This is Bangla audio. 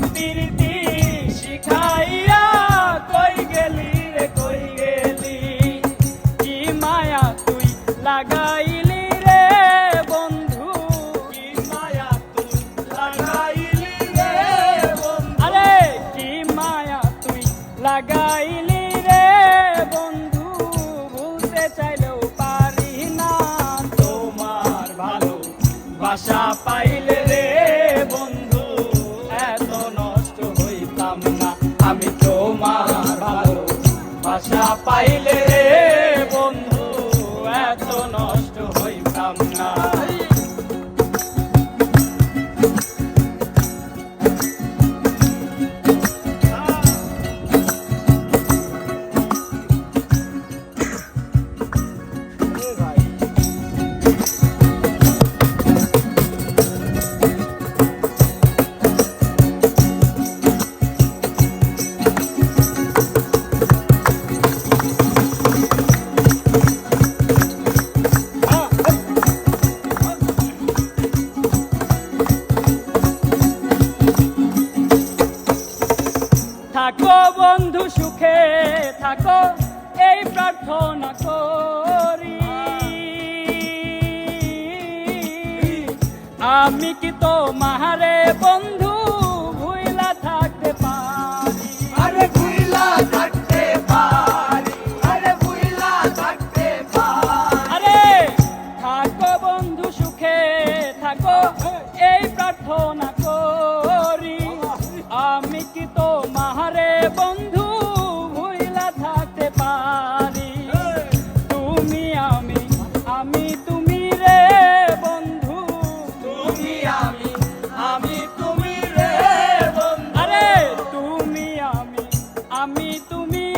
প্রেম বাসা পাইলে থাকো বন্ধু সুখে থাকো এই প্রার্থনা করি। আমি কি তো মাহারে বন্ধু ভুইলা থাকতে পারি? আরে ভুইলা থাকতে পারি আরে ভুইলা থাকতে পারি। আরে থাকো বন্ধু সুখে থাকো এই প্রার্থনা me.